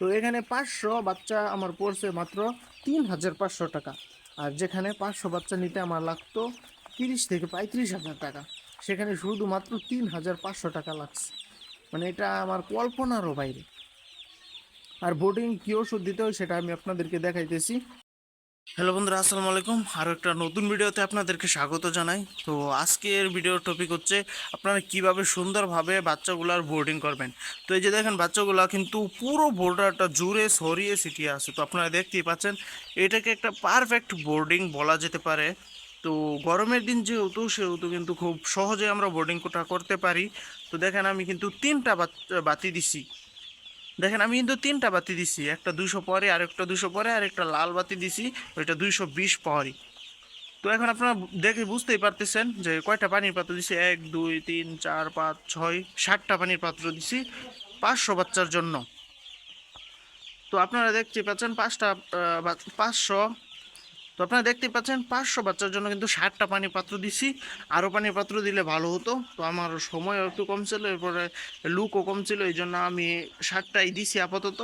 তো এখানে পাঁচশো বাচ্চা আমার পড়ছে মাত্র তিন হাজার পাঁচশো টাকা। আর যেখানে পাঁচশো বাচ্চা নিতে আমার লাগতো তিরিশ থেকে পঁয়ত্রিশ হাজার টাকা। সেখানে শুধুমাত্র তিন হাজার পাঁচশো টাকা লাগছে। মানে এটা আমার কল্পনারও বাইরে। আর বোর্ডিং কী ওষুধ দিতে হয় সেটা আমি আপনাদেরকে দেখাইতেছি। হ্যালো বন্ধুরা, আসসালামু আলাইকুম। আরও একটা নতুন ভিডিওতে আপনাদেরকে স্বাগত জানাই। তো আজকের ভিডিওর টপিক হচ্ছে, আপনারা কীভাবে সুন্দরভাবে বাচ্চাগুলার বোর্ডিং করবেন। তো এই যে দেখেন, বাচ্চাগুলা কিন্তু পুরো বোর্ডারটা জুড়ে সরিয়ে ছিটিয়ে আছে। তো আপনারা দেখতেই পাচ্ছেন, এটাকে একটা পারফেক্ট বোর্ডিং বলা যেতে পারে। তো গরমের দিন যেহেতু, সেহেতু কিন্তু খুব সহজে আমরা বোর্ডিংটা করতে পারি। তো দেখেন, আমি কিন্তু তিনটা বাতি দিছি। দেখেন, আমি কিন্তু তিনটা বাতি দিছি। একটা দুশো পরে আর একটা দুশো পরে আর একটা লাল বাতি দিছি, ওইটা দুইশো বিশ পরে। তো এখন আপনারা দেখে বুঝতেই পারতেছেন যে কয়টা পানির পাত্র দিছি? এক, দুই, তিন, চার, পাঁচ, ছয় ষাটটা পানির পাত্র দিছি পাঁচশো বাচ্চার জন্য। তো আপনারা দেখতে পাচ্ছেন পাঁচটা পাঁচশো তো আপনারা দেখতে পাচ্ছেন, পাঁচশো বাচ্চার জন্য কিন্তু ষাটটা পানির পাত্র দিছি। আরও পানির পাত্র দিলে ভালো হতো। তো আমার সময় একটু কম ছিল, এরপরে লুকও কম ছিল, এই জন্য আমি ষাটটাই দিছি আপাতত।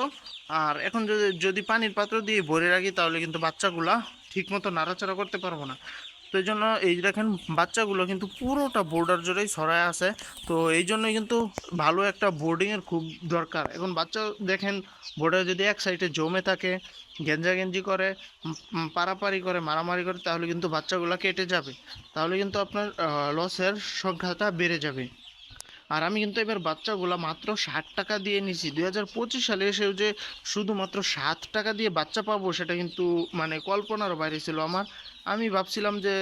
আর এখন যদি যদি পানির পাত্র দিয়ে ভরে রাখি, তাহলে কিন্তু বাচ্চাগুলা ঠিকমতো নাড়াচাড়া করতে পারব না। তো এই জন্য এই দেখেন বাচ্চাগুলো কিন্তু পুরোটা বোর্ডার জোরেই সরায় আছে। তো এই জন্যই কিন্তু ভালো একটা বোর্ডিংয়ের খুব দরকার। এখন বাচ্চা দেখেন বোর্ডার যদি এক সাইডে জমে থাকে গেঞ্জা গেঞ্জি করে পারাপারি করে, মারামারি করে, তাহলে কিন্তু বাচ্চাগুলো কেটে যাবে। তাহলে কিন্তু আপনার লসের সংখ্যাটা বেড়ে যাবে। আর আমি কিন্তু এবার বাচ্চাগুলা মাত্র ষাট টাকা দিয়ে নিছি। দুই হাজার পঁচিশ সালে এসেও যে শুধুমাত্র সাত টাকা দিয়ে বাচ্চা পাবো, সেটা কিন্তু মানে কল্পনার বাইরে ছিল আমার। আমি ভাবছিলাম যে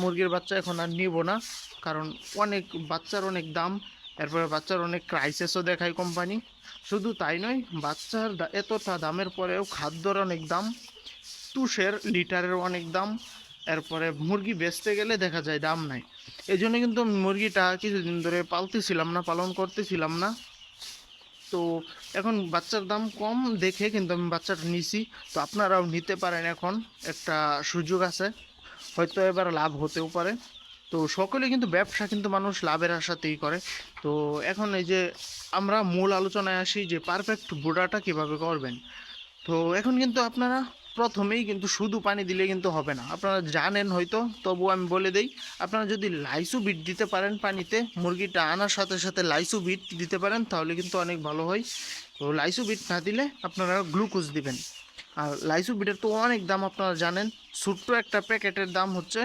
মুরগির বাচ্চা এখন আর নিব না, কারণ অনেক বাচ্চার অনেক দাম, এরপরে বাচ্চার অনেক ক্রাইসিসও দেখায় কোম্পানি শুধু তাই নয়, বাচ্চার এতটা দামের পরেও খাদ্যর অনেক দাম, তুষের লিটারের অনেক দাম, এরপরে মুরগি বেচতে গেলে দেখা যায় দাম নাই। এই জন্য কিন্তু মুরগিটা কিছুদিন ধরে পালতেছিলাম না, পালন করতেছিলাম না। তো এখন বাচ্চার দাম কম দেখে কিন্তু আমি বাচ্চাটা নিছি। তো আপনারাও নিতে পারেন এখন একটা সুযোগ আছে। হয়তো এবার লাভ হতেও পারে। তো সকলে কিন্তু ব্যবসা কিন্তু মানুষ লাভের আশাতেই করে। তো এখন এই যে আমরা মূল আলোচনায় আসি যে পারফেক্ট বুড়াটা কীভাবে করবেন। তো এখন কিন্তু আপনারা প্রথমেই কিন্তু শুধু পানি দিলে কিন্তু হবে না। আপনারা জানেন হয়তো তবু আমি বলে দেই, আপনারা যদি লাইসু বিট দিতে পারেন পানিতে, মুরগিটা আনার সাথে সাথে লাইসু বিট দিতে পারেন, তাহলে কিন্তু অনেক ভালো হয়। তো লাইসু বিট না দিলে আপনারা গ্লুকোজ দিবেন। আর লাইসু বিটের তো অনেক দাম আপনারা জানেন, ছোট্ট একটা প্যাকেটের দাম হচ্ছে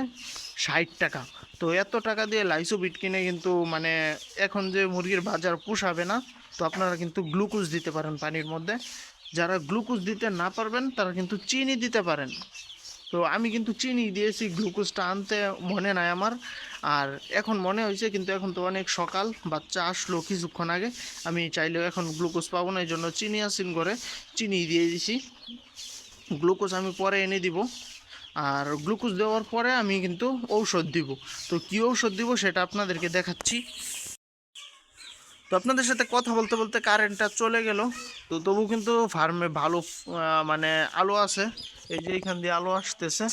ষাট টাকা। তো এত টাকা দিয়ে লাইসু বিট কিনে কিন্তু মানে এখন যে মুরগির বাজার পোষাবে না, তো আপনারা কিন্তু গ্লুকোজ দিতে পারেন পানির মধ্যে। যারা গ্লুকোজ দিতে না পারবেন, তারা কিন্তু চিনি দিতে পারেন। তো আমি কিন্তু চিনি দিয়েছি, গ্লুকোজটা আনতে মনে নাই আমার। আর এখন মনে হয়েছে, কিন্তু এখন তো অনেক সকাল, বাচ্চা আসলো কিছুক্ষণ আগে। আমি চাইলেও এখন গ্লুকোজ পাবো না এই জন্য চিনি আসিন করে চিনি দিয়ে দিছি। গ্লুকোজ আমি পরে এনে দিব। আর গ্লুকোজ দেওয়ার পরে আমি কিন্তু ঔষধ দিব। তো কী ঔষধ দিব সেটা আপনাদেরকে দেখাচ্ছি। তো আপনাদের সাথে কথা বলতে বলতে কারেন্টটা চলে গেল। তো তবু কিন্তু ফার্মে ভালো মানে আলো আছে। এই যে এখান দিয়ে আলো আসতেছে।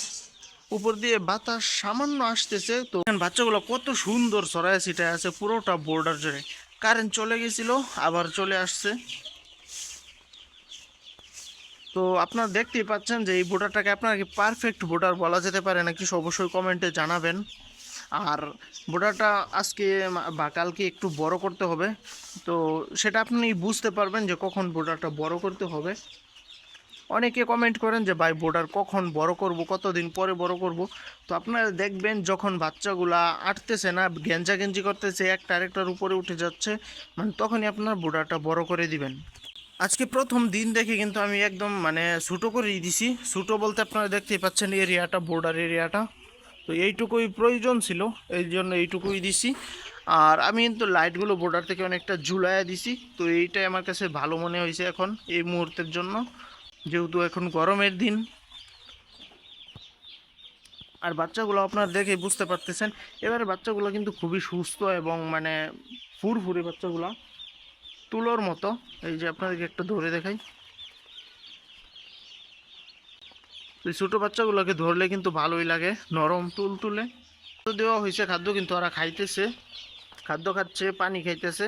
উপর দিয়ে বাতাস সামান্য আসতেছে। তো বাচ্চাগুলো কত সুন্দর ছড়ায় ছিটায় আছে, পুরোটা বোর্ডার জুড়ে। কারেন্ট চলে গেছিল, আবার চলে আসছে। তো আপনারা দেখতেই পাচ্ছেন যে এই বোর্ডারটাকে আপনার কি পারফেক্ট বোর্ডার বলা যেতে পারে নাকি অবশ্যই কমেন্টে জানাবেন। আর বোর্ডারটা আজকে বা কালকে একটু বড় করতে হবে। তো সেটা আপনি বুঝতে পারবেন যে কখন বোর্ডারটা বড় করতে হবে। অনেকে কমেন্ট করেন যে, ভাই বোর্ডার কখন বড় করব? কতদিন পরে বড় করব? তো আপনারা দেখবেন যখন বাচ্চাগুলা আটতেছে না গেঞ্জা গেঞ্জি করতেছে, একটা আরেকটার উপরে উঠে যাচ্ছে মানে তখনই আপনার বোর্ডারটা বড় করে দিবেন। আজকে প্রথম দিন দেখে কিন্তু আমি একদম মানে ছোটো করেই দিছি। ছোটো বলতে আপনারা দেখতেই পাচ্ছেন এরিয়াটা বোর্ডার এরিয়াটা। তো এইটুকুই প্রয়োজন ছিল, এই জন্য এইটুকুই দিছি। আর আমি কিন্তু লাইটগুলো বর্ডার থেকে অনেকটা ঝুলাইয়া দিছি, তো এইটাই আমার কাছে ভালো মনে হয়েছে এখন এই মুহূর্তের জন্য, যেহেতু এখন গরমের দিন। আর বাচ্চাগুলো আপনার দেখে বুঝতে পারতেছেন, এবারে বাচ্চাগুলো কিন্তু খুবই সুস্থ এবং মানে ফুরফুরে বাচ্চাগুলো, তুলোর মতো। এই যে আপনাদেরকে একটা ধরে দেখাই। তো এই ছোটো বাচ্চাগুলোকে ধরলে কিন্তু ভালোই লাগে, নরম তুল তুলে। তো দেওয়া হয়েছে খাদ্য কিন্তু ওরা খাইতেছে, খাদ্য খাচ্ছে, পানি খাইতেছে।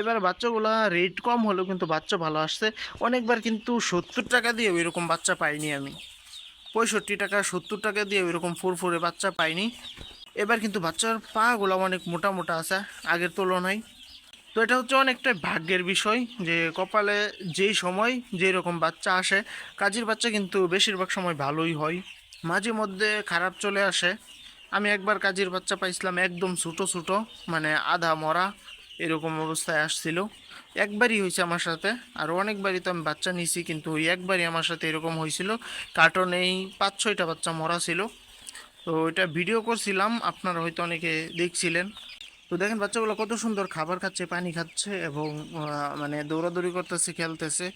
এবার বাচ্চাগুলা রেট কম হলেও কিন্তু বাচ্চা ভালো আসছে। অনেকবার কিন্তু সত্তর টাকা দিয়ে ওইরকম বাচ্চা পাইনি আমি। পঁয়ষট্টি টাকা, সত্তর টাকা দিয়ে ওইরকম ফুরফুরে বাচ্চা পাইনি। এবার কিন্তু বাচ্চার পাগুলো অনেক মোটা মোটা আছে, আগের তুলনায়। তো এটা হচ্ছে অনেকটা ভাগ্যের বিষয় যে কপালে যেই সময় যেই রকম বাচ্চা আসে, কাজের বাচ্চা কিন্তু বেশিরভাগ সময় ভালোই হয়। মাঝে মধ্যে খারাপ চলে আসে। আমি একবার কাজের বাচ্চা পাইছিলাম, একদম ছোটো ছোটো মানে আধা মরা এরকম অবস্থায় আসছিল। একবারই হয়েছে আমার সাথে, আর অনেকবারই তো আমি বাচ্চা নিয়েছি, কিন্তু ওই একবারই আমার সাথে এরকম হয়েছিল। কার্টনেই পাঁচ ছয়টা বাচ্চা মরা ছিল। তো এটা ভিডিও করছিলাম, আপনারা হয়তো অনেকে দেখছিলেন। তো দেখেন বাচ্চাগুলো কত সুন্দর খাবার খাচ্ছে, পানি খাচ্ছে এবং মানে দৌড়াদৌড়ি করতেছে, খেলতেছে।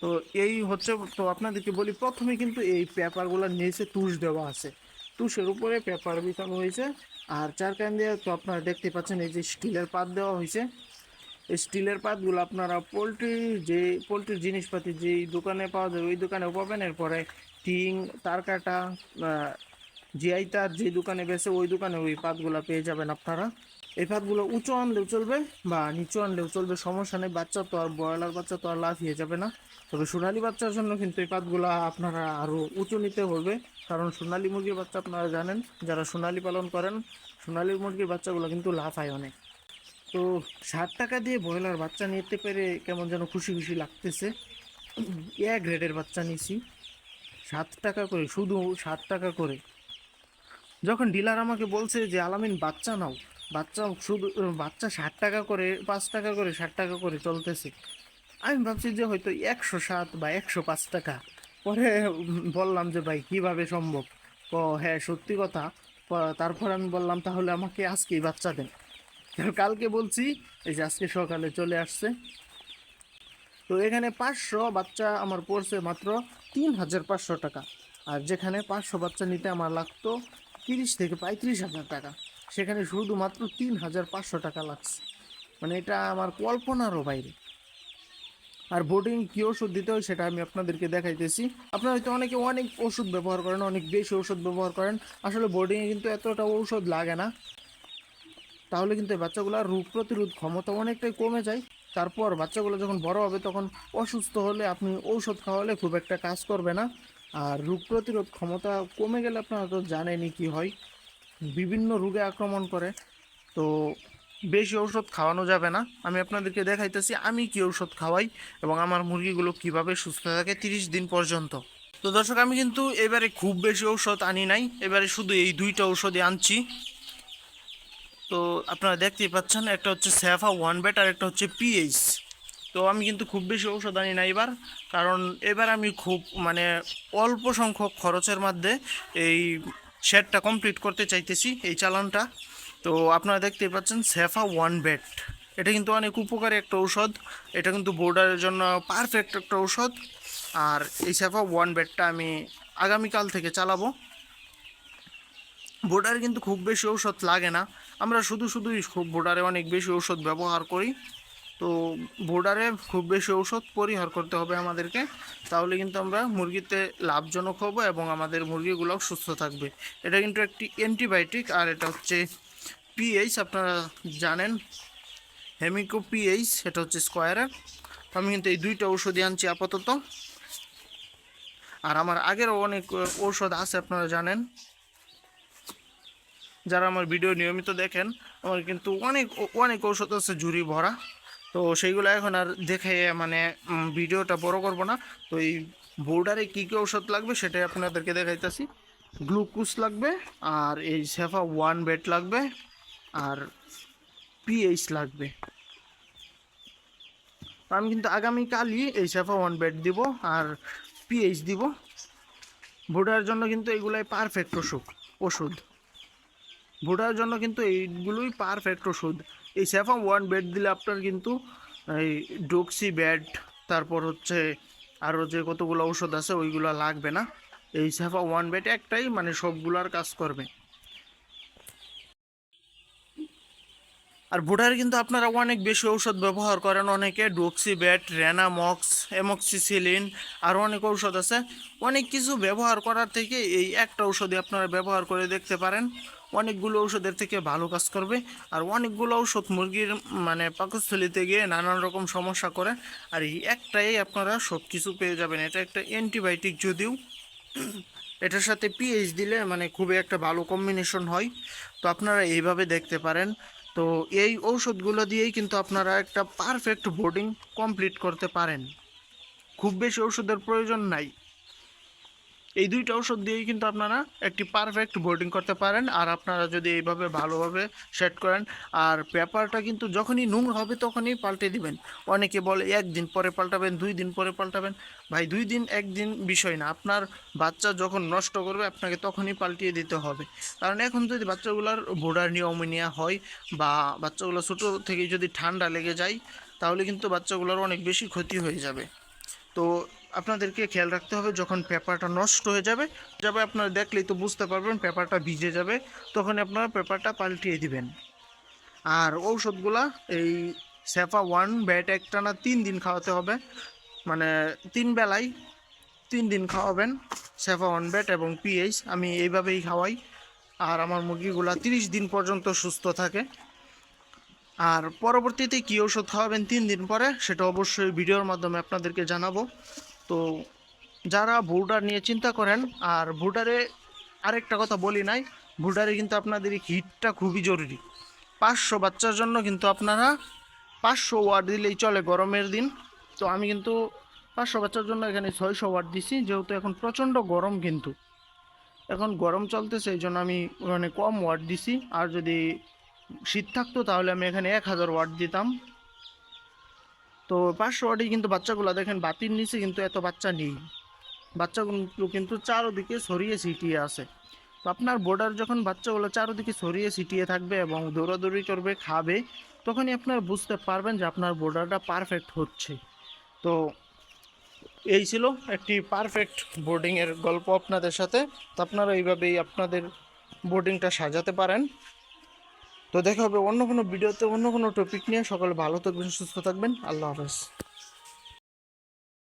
তো এই হচ্ছে, তো আপনাদেরকে বলি, প্রথমে কিন্তু এই পেপারগুলোর নিচে তুষ দেওয়া আছে। তুষের উপরে পেপার বিছানো হয়েছে। আর চার কান দিয়ে তো আপনারা দেখতে পাচ্ছেন, এই যে স্টিলের পাত দেওয়া হয়েছে। এই স্টিলের পাতগুলো আপনারা পোলট্রি যে, পোলট্রির জিনিসপাতি যেই দোকানে পাওয়া যায়, ওই দোকানেও পাবেন। এরপরে টিং তার কাটা জিআই তার যে দোকানে বেছে ওই দোকানে ওই পাতগুলো পেয়ে যাবেন আপনারা। এই পাতগুলো উঁচু আনলেও চলবে বা নিচু আনলেও চলবে, সমস্যা নেই। বাচ্চা তো আর ব্রয়লার বাচ্চা তো আর লাফিয়ে যাবে না। তবে সোনালি বাচ্চার জন্য কিন্তু এই পাতগুলো আপনারা আরও উঁচু নিতে হবে। কারণ সোনালি মুরগির বাচ্চা আপনারা জানেন, যারা সোনালি পালন করেন, সোনালি মুরগির বাচ্চাগুলো কিন্তু লাফায় অনেক। তো ষাট টাকা দিয়ে ব্রয়লার বাচ্চা নিতে পেরে কেমন যেন খুশি খুশি লাগতেছে। এ গ্রেডের বাচ্চা নিছি। সাত টাকা করে, শুধু সাত টাকা করে। যখন ডিলার আমাকে বলছে যে, আলামিন, বাচ্চা নাও। বাচ্চা শুধু বাচ্চা ষাট টাকা করে, পাঁচ টাকা করে, ষাট টাকা করে চলতেছে। আমি ভাবছি যে হয়তো একশো সাত বা একশো পাঁচ টাকা। পরে বললাম যে, ভাই, কীভাবে সম্ভব? ও হ্যাঁ সত্যি কথা। তারপর আমি বললাম, তাহলে আমাকে আজকেই বাচ্চা দেন। কালকে বলছি, এই যে, আজকে সকালে চলে আসছে। তো এখানে পাঁচশো বাচ্চা আমার পড়ছে মাত্র তিন হাজার পাঁচশো টাকা। আর যেখানে পাঁচশো বাচ্চা নিতে আমার লাগতো তিরিশ থেকে পঁয়ত্রিশ হাজার টাকা। সেখানে শুধুমাত্র তিন হাজার পাঁচশো টাকা লাগছে। মানে এটা আমার কল্পনারও বাইরে। আর বোর্ডিং কী ওষুধ দিতে হয় সেটা আমি আপনাদেরকে দেখাইতেছি। আপনারা হয়তো অনেকে অনেক ওষুধ ব্যবহার করেন, অনেক বেশি ওষুধ ব্যবহার করেন। আসলে বোর্ডিংয়ে কিন্তু এতটা ঔষধ লাগে না। তাহলে কিন্তু বাচ্চাগুলোর রোগ প্রতিরোধ ক্ষমতা অনেকটাই কমে যায়। তারপর বাচ্চাগুলো যখন বড় হবে তখন অসুস্থ হলে আপনি ঔষধ খাওয়ালে খুব একটা কাজ করবে না। আর রোগ প্রতিরোধ ক্ষমতা কমে গেলে আপনারা তো জানেনই কি হয়। বিভিন্ন রোগে আক্রমণ করে। তো বেশি ঔষধ খাওয়ানো যাবে না। আমি আপনাদেরকে দেখাইতেছি, আমি কি ঔষধ খাওয়াই এবং আমার মুরগিগুলো কীভাবে সুস্থ থাকে তিরিশ দিন পর্যন্ত। তো দর্শক, আমি কিন্তু এবারে খুব বেশি ঔষধ আনি নাই। এবারে শুধু এই দুইটা ঔষধই আনছি। তো আপনারা দেখতেই পাচ্ছেন, একটা হচ্ছে স্যাফা ওয়ান বেট আর একটা হচ্ছে পিএইচ তো আমি কিন্তু খুব বেশি ঔষধ আনি না এবার, কারণ এবার আমি খুব মানে অল্প সংখ্যক খরচের মধ্যে এই শেডটা কমপ্লিট করতে চাইতেছি, এই চালানটা। তো আপনারা দেখতেই পাচ্ছেন সেফা ওয়ান বেট এটা কিন্তু অনেক উপকারী একটা ঔষধ। এটা কিন্তু বোর্ডারের জন্য পারফেক্ট একটা ঔষধ। আর এই সেফা ওয়ান বেডটা আমি আগামীকাল থেকে চালাবো। বোর্ডারে কিন্তু খুব বেশি ঔষধ লাগে না। আমরা শুধু শুধুই খুব বোর্ডারে অনেক বেশি ঔষধ ব্যবহার করি। তো বোর্ডারে খুব বেশি ঔষধ পরিহার করতে হবে আমাদেরকে। তাহলে কিন্তু আমরা মুরগিতে লাভজনক হব এবং আমাদের মুরগিগুলোও সুস্থ থাকবে। এটা কিন্তু একটি অ্যান্টিবায়োটিক আর এটা হচ্ছে পিএইচ। আপনারা জানেন, হেমিকো পিএইচ এটা হচ্ছে স্কোয়ারের আমি কিন্তু এই দুইটা ঔষধই আনছি আপাতত। আর আমার আগেরও অনেক ঔষধ আছে, আপনারা জানেন। যারা আমার ভিডিও নিয়মিত দেখেন, আমার কিন্তু অনেক অনেক ঔষধ আছে ঝুড়ি ভরা। তো সেইগুলো এখন আর দেখে মানে ভিডিওটা বড় করব না। তো এই বোর্ডারে কী কী ঔষধ লাগবে সেটাই আপনাদেরকে দেখাইতেছি। গ্লুকোজ লাগবে, আর এই সেফা ওয়ান বেড লাগবে, আর পিএইচ লাগবে। আমি কিন্তু আগামীকালই এই সেফা ওয়ান বেড দিব, আর পিএইচ দিব। ভোটার জন্য কিন্তু এইগুলাই পারফেক্ট ওষুধ ওষুধ। ভোটার জন্য কিন্তু এইগুলোই পারফেক্ট ওষুধ। এই স্যাফাম ওয়ান বেড দিলে আপনার কিন্তু, এই ডোক্সি বেড তারপর হচ্ছে আরও যে কতগুলো ঔষধ আছে ওইগুলো লাগবে না। এই স্যাফা ওয়ান বেড একটাই মানে সবগুলার কাজ করবে। আর ভোটারে কিন্তু আপনারা অনেক বেশি ঔষধ ব্যবহার করেন, অনেকে ডোক্সিব্যাট রেনামক্স এমক্সিসিলিন আরও অনেক ঔষধ আছে। অনেক কিছু ব্যবহার করার থেকে এই একটা ঔষধই আপনারা ব্যবহার করে দেখতে পারেন। অনেকগুলো ঔষধের থেকে ভালো কাজ করবে আর অনেকগুলো ঔষধ মুরগির মানে পাকস্থলিতে গিয়ে নানান রকম সমস্যা করে। আর এই একটাই আপনারা সব কিছু পেয়ে যাবেন। এটা একটা অ্যান্টিবায়োটিক যদিও। এটার সাথে পিএইচ দিলে মানে খুবই একটা ভালো কম্বিনেশন হয়। তো আপনারা এইভাবে দেখতে পারেন। তো এই ঔষধগুলো দিয়েই কিন্তু আপনারা একটা পারফেক্ট বোর্ডিং কমপ্লিট করতে পারেন। খুব বেশি ওষুধের প্রয়োজন নাই। এই দুইটা ওষুধ দিয়েই কিন্তু আপনারা একটি পারফেক্ট বোর্ডিং করতে পারেন। আর আপনারা যদি এইভাবে ভালোভাবে সেট করেন, আর পেপারটা কিন্তু যখনই নোংরা হবে তখনই পাল্টে দিবেন। অনেকে বলে, একদিন পরে পাল্টাবেন, দুই দিন পরে পাল্টাবেন। ভাই, দুই দিন একদিন বিষয় না। আপনার বাচ্চা যখন নষ্ট করবে, আপনাকে তখনই পাল্টিয়ে দিতে হবে। কারণ এখন যদি বাচ্চাগুলোর বোর্ডার নিউমোনিয়া হয় বা বাচ্চাগুলো ছোটো থেকে যদি ঠান্ডা লেগে যায়, তাহলে কিন্তু বাচ্চাগুলোর অনেক বেশি ক্ষতি হয়ে যাবে। তো আপনাদেরকে খেয়াল রাখতে হবে, যখন পেপারটা নষ্ট হয়ে যাবে যাবে আপনারা দেখলেই তো বুঝতে পারবেন, পেপারটা ভিজে যাবে তখন আপনারা পেপারটা পাল্টিয়ে দিবেন। আর ঔষধগুলা এই সেফা ওয়ান, ব্যাট একটানা তিন দিন খাওয়াতে হবে মানে তিন বেলায় তিন দিন খাওয়াবেন সেফা ওয়ান, ব্যাট এবং পিএইচ, আমি এইভাবেই খাওয়াই। আর আমার মুরগিগুলা তিরিশ দিন পর্যন্ত সুস্থ থাকে। আর পরবর্তীতে কী ওষুধ খাওয়াবেন তিন দিন পরে, সেটা অবশ্যই ভিডিওর মাধ্যমে আপনাদেরকে জানাব। তো যারা ভুটার নিয়ে চিন্তা করেন, আর ভুটারে আরেকটা কথা বলি নাই, ভুটারে কিন্তু আপনাদের হিটটা খুবই জরুরি। পাঁচশো বাচ্চার জন্য কিন্তু আপনারা পাঁচশো ওয়াট দিলেই চলে গরমের দিন। তো আমি কিন্তু পাঁচশো বাচ্চার জন্য এখানে ছয়শো ওয়াট দিছি, যেহেতু এখন প্রচণ্ড গরম কিন্তু। এখন গরম চলতেছে, এই জন্য আমি ওখানে কম ওয়াট দিছি। আর যদি শীত থাকতো তাহলে আমি এখানে এক হাজার ওয়াট দিতাম। তো পাঁচশো ওয়াটে কিন্তু বাচ্চাগুলো, দেখেন বাতির নিচে কিন্তু এত বাচ্চা নেই। বাচ্চাগুলো কিন্তু চারোদিকে ছড়িয়ে ছিটিয়ে আছে। তো আপনার বোর্ডার যখন বাচ্চাগুলো চারোদিকে ছড়িয়ে ছিটিয়ে থাকবে এবং দৌড়াদৌড়ি করবে, খাবে, তখনই আপনার বুঝতে পারবেন যে আপনার বোর্ডারটা পারফেক্ট হচ্ছে। তো এই ছিল একটি পারফেক্ট বোর্ডিংয়ের গল্প আপনাদের সাথে। তো আপনারা এইভাবেই আপনাদের বোর্ডিংটা সাজাতে পারেন। তো দেখা হবে অন্য কোনো ভিডিওতে, অন্য কোনো টপিক নিয়ে। সকলে ভালো থাকবেন, সুস্থ থাকবেন। আল্লাহ হাফেজ।